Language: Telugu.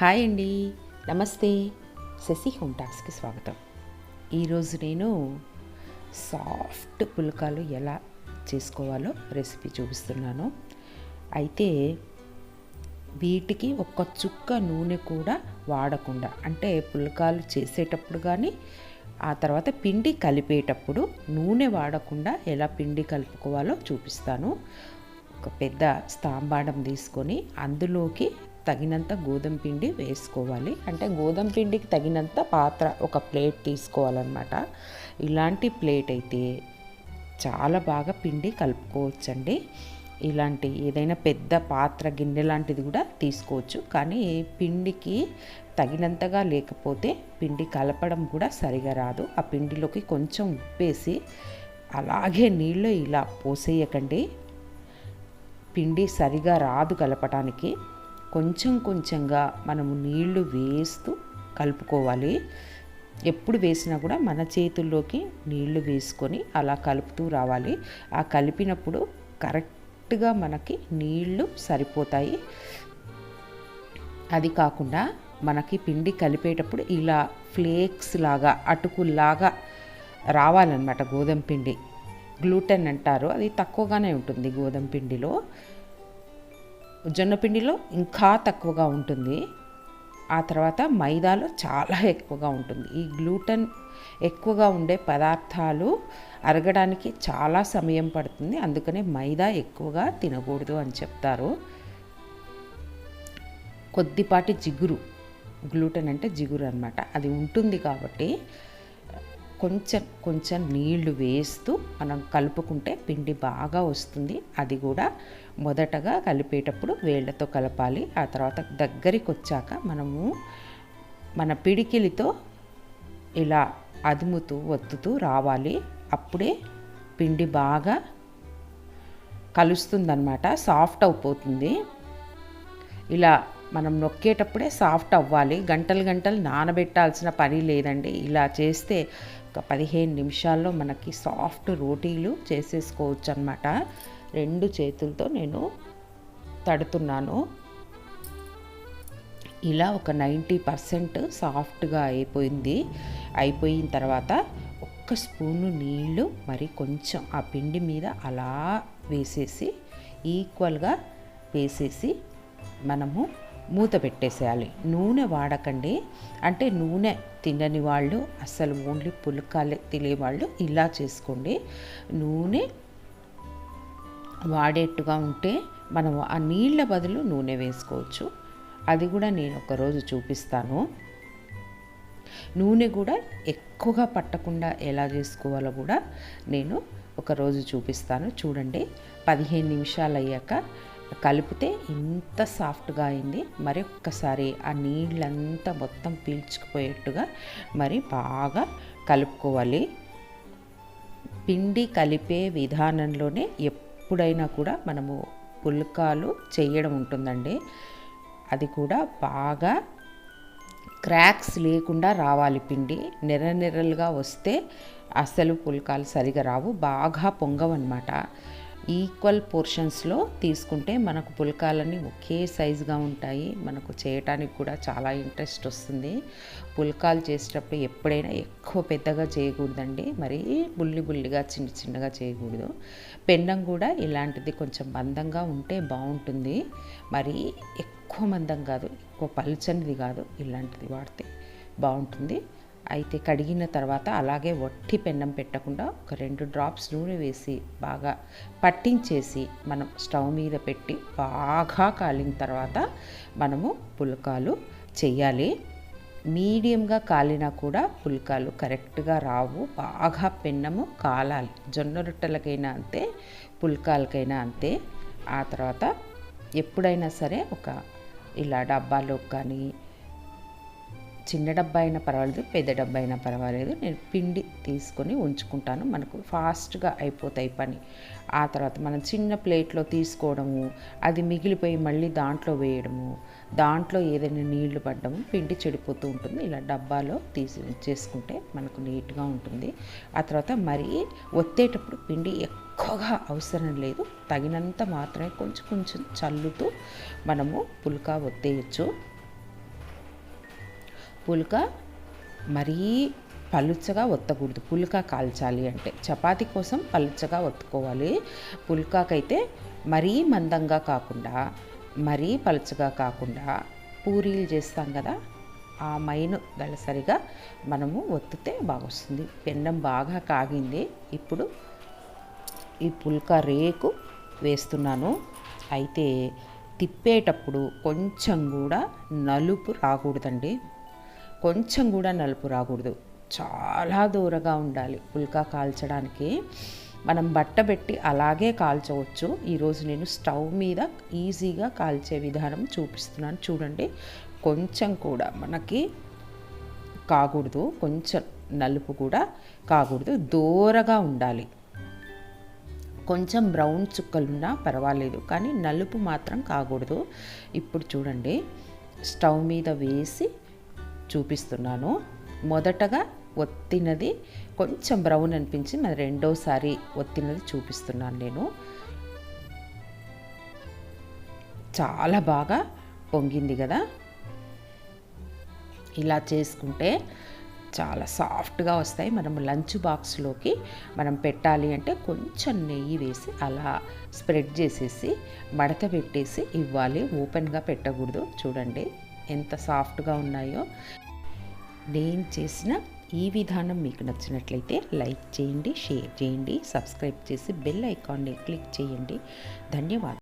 హాయ్ అండి. నమస్తే. శశి హోమ్ టాక్స్కి స్వాగతం. ఈరోజు నేను సాఫ్ట్ పుల్కాలు ఎలా చేసుకోవాలో రెసిపీ చూపిస్తున్నాను. అయితే వీటికి ఒక్క చుక్క నూనె కూడా వాడకుండా అంటే పుల్కాలు చేసేటప్పుడు కానీ ఆ తర్వాత పిండి కలిపేటప్పుడు నూనె వాడకుండా ఎలా పిండి కలుపుకోవాలో చూపిస్తాను. ఒక పెద్ద స్తాంబాడం తీసుకొని అందులోకి తగినంత గోధుమ పిండి వేసుకోవాలి. అంటే గోధుమ పిండికి తగినంత పాత్ర ఒక ప్లేట్ తీసుకోవాలన్నమాట. ఇలాంటి ప్లేట్ అయితే చాలా బాగా పిండి కలుపుకోవచ్చండి. ఇలాంటి ఏదైనా పెద్ద పాత్ర గిన్నె లాంటిది కూడా తీసుకోవచ్చు. కానీ పిండికి తగినంతగా లేకపోతే పిండి కలపడం కూడా సరిగా రాదు. ఆ పిండిలోకి కొంచెం ఉప్పేసి అలాగే నీళ్ళు ఇలా పోసేయకండి. పిండి సరిగా రాదు కలపటానికి. కొంచెం కొంచెంగా మనము నీళ్ళు వేస్తూ కలుపుకోవాలి. ఎప్పుడు వేసినా కూడా మన చేతుల్లోకి నీళ్ళు వేసుకొని అలా కలుపుతూ రావాలి. ఆ కలిపినప్పుడు కరెక్ట్గా మనకి నీళ్ళు సరిపోతాయి. అది కాకుండా మనకి పిండి కలిపేటప్పుడు ఇలా ఫ్లేక్స్ లాగా అటుకుల్లాగా రావాలన్నమాట గోధుమ పిండి. గ్లూటెన్ అంటారు. అది తక్కువగానే ఉంటుంది గోధుమ పిండిలో. జొన్నపిండిలో ఇంకా తక్కువగా ఉంటుంది. ఆ తర్వాత మైదాలో చాలా ఎక్కువగా ఉంటుంది. ఈ గ్లూటన్ ఎక్కువగా ఉండే పదార్థాలు అరగడానికి చాలా సమయం పడుతుంది. అందుకనే మైదా ఎక్కువగా తినకూడదు అని చెప్తారు. కొద్దిపాటి జిగురు గ్లూటన్ అంటే జిగురు అనమాట అది ఉంటుంది కాబట్టి కొంచెం కొంచెం నీళ్ళు వేస్తూ మనం కలుపుకుంటే పిండి బాగా వస్తుంది. అది కూడా మొదటగా కలిపేటప్పుడు వేళ్ళతో కలపాలి. ఆ తర్వాత దగ్గరికి వచ్చాక మనము మన పిడికిలితో ఇలా అదుముతూ ఒత్తుతూ రావాలి. అప్పుడే పిండి బాగా కలుస్తుందన్నమాట. సాఫ్ట్ అయిపోతుంది. ఇలా మనం నొక్కేటప్పుడే సాఫ్ట్ అవ్వాలి. గంటలు గంటలు నానబెట్టాల్సిన పని లేదండి. ఇలా చేస్తే ఒక పదిహేను నిమిషాల్లో మనకి సాఫ్ట్ రోటీలు చేసేసుకోవచ్చు అనమాట రెండు చేతులతో నేను తడుతున్నాను. ఇలా ఒక నైంటీ పర్సెంట్ సాఫ్ట్గా అయిపోయింది. అయిపోయిన తర్వాత ఒక్క స్పూను నీళ్ళు మరి కొంచెం ఆ పిండి మీద అలా వేసేసి ఈక్వల్గా వేసేసి మనము మూత పెట్టేసేయాలి. నూనె వాడకండి. అంటే నూనె తినని వాళ్ళు అసలు ఓన్లీ పుల్కాలే తినేవాళ్ళు ఇలా చేసుకోండి. నూనె వాడేట్టుగా ఉంటే మనం ఆ నీళ్ళ బదులు నూనె వేసుకోవచ్చు. అది కూడా నేను ఒకరోజు చూపిస్తాను. నూనె కూడా ఎక్కువగా పట్టకుండా ఎలా చేసుకోవాలో కూడా నేను ఒకరోజు చూపిస్తాను. చూడండి. పదిహేను నిమిషాలు అయ్యాక కలిపితే ఇంత సాఫ్ట్గా అయింది. మరి ఒక్కసారి ఆ నీళ్ళంతా మొత్తం పీల్చుకుపోయేట్టుగా మరి బాగా కలుపుకోవాలి. పిండి కలిపే విధానంలోనే ఎప్పుడైనా కూడా మనము పుల్కాలు చేయడం ఉంటుందండి. అది కూడా బాగా క్రాక్స్ లేకుండా రావాలి పిండి. నెర్ర నెర్రలుగా వస్తే అసలు పుల్కాలు సరిగా రావు. బాగా పొంగవన్నమాట. ఈక్వల్ పోర్షన్స్లో తీసుకుంటే మనకు పుల్కాలన్నీ ఒకే సైజుగా ఉంటాయి. మనకు చేయటానికి కూడా చాలా ఇంట్రెస్ట్ వస్తుంది. పుల్కాలు చేసేటప్పుడు ఎప్పుడైనా ఎక్కువ పెద్దగా చేయకూడదండి. మరి బుల్లి బుల్లిగా చిన్న చిన్నగా చేయకూడదు. పెన్నం కూడా ఇలాంటిది కొంచెం మందంగా ఉంటే బాగుంటుంది. మరి ఎక్కువ మందం కాదు ఎక్కువ పలుచనిది కాదు. ఇలాంటిది వాడితే బాగుంటుంది. అయితే కడిగిన తర్వాత అలాగే వట్టి పెన్నం పెట్టకుండా ఒక రెండు డ్రాప్స్ నూనె వేసి బాగా పట్టించేసి మనం స్టవ్ మీద పెట్టి బాగా కాలిన తర్వాత మనము పుల్కాలు చేయాలి. మీడియంగా కాలినా కూడా పుల్కాలు కరెక్ట్గా రావు. బాగా పెన్నము కాలాలి. జొన్న రొట్టెలకైనా అంతే పుల్కాలకైనా అంతే. ఆ తర్వాత ఎప్పుడైనా సరే ఒక ఇలా డబ్బాలో కానీ చిన్న డబ్బా అయినా పర్వాలేదు పెద్ద డబ్బా అయినా పర్వాలేదు. నేను పిండి తీసుకొని ఉంచుకుంటాను. మనకు ఫాస్ట్గా అయిపోతాయి పని. ఆ తర్వాత మనం చిన్న ప్లేట్లో తీసుకోవడము అది మిగిలిపోయి మళ్ళీ దాంట్లో వేయడము దాంట్లో ఏదైనా నీళ్ళు పడ్డము పిండి చెడిపోతూ ఉంటుంది. ఇలా డబ్బాలో తీసి చేసుకుంటే మనకు నీట్గా ఉంటుంది. ఆ తర్వాత మరీ ఒత్తేటప్పుడు పిండి ఎక్కువగా అవసరం లేదు. తగినంత మాత్రమే కొంచెం కొంచెం చల్లుతూ మనము పుల్కా ఒత్తేయచ్చు. పుల్క మరీ పలుచగా ఒత్తకూడదు. పుల్కా కాల్చాలి అంటే చపాతి కోసం పలుచగా ఒత్తుకోవాలి. పుల్కాకైతే మరీ మందంగా కాకుండా మరీ పలుచగా కాకుండా పూరీలు చేస్తాం కదా ఆ మైను గలసరిగా మనము ఒత్తితే బాగా వస్తుంది బాగా కాగింది. ఇప్పుడు ఈ పుల్కా రేకు వేస్తున్నాను. అయితే తిప్పేటప్పుడు కొంచెం కూడా నలుపు రాకూడదండి. కొంచెం కూడా నలుపు రాకూడదు. చాలా దూరగా ఉండాలి పుల్కా కాల్చడానికి. మనం బట్ట పెట్టి అలాగే కాల్చవచ్చు. ఈరోజు నేను స్టవ్ మీద ఈజీగా కాల్చే విధానం చూపిస్తున్నాను. చూడండి కొంచెం కూడా మనకి కాకూడదు. కొంచెం నలుపు కూడా కాకూడదు. దూరగా ఉండాలి. కొంచెం బ్రౌన్ చుక్కలున్నా పర్వాలేదు కానీ నలుపు మాత్రం కాకూడదు. ఇప్పుడు చూడండి స్టవ్ మీద వేసి చూపిస్తున్నాను. మొదటగా ఒత్తినది కొంచెం బ్రౌన్ అనిపించి మరి రెండోసారి ఒత్తినది చూపిస్తున్నాను నేను. చాలా బాగా పొంగింది కదా. ఇలా చేసుకుంటే చాలా సాఫ్ట్గా వస్తాయి. మనం లంచ్ బాక్స్లోకి మనం పెట్టాలి అంటే కొంచెం నెయ్యి వేసి అలా స్ప్రెడ్ చేసేసి మడత పెట్టేసి ఇవ్వాలి. ఓపెన్గా పెట్టకూడదు. చూడండి. ఎంత సాఫ్ట్గా ఉన్నాయో నేను చేసిన ఈ విధానం మీకు నచ్చినట్లయితే లైక్ చేయండి షేర్ చేయండి సబ్స్క్రైబ్ చేసి బెల్ ఐకాన్ని క్లిక్ చేయండి. ధన్యవాదాలు.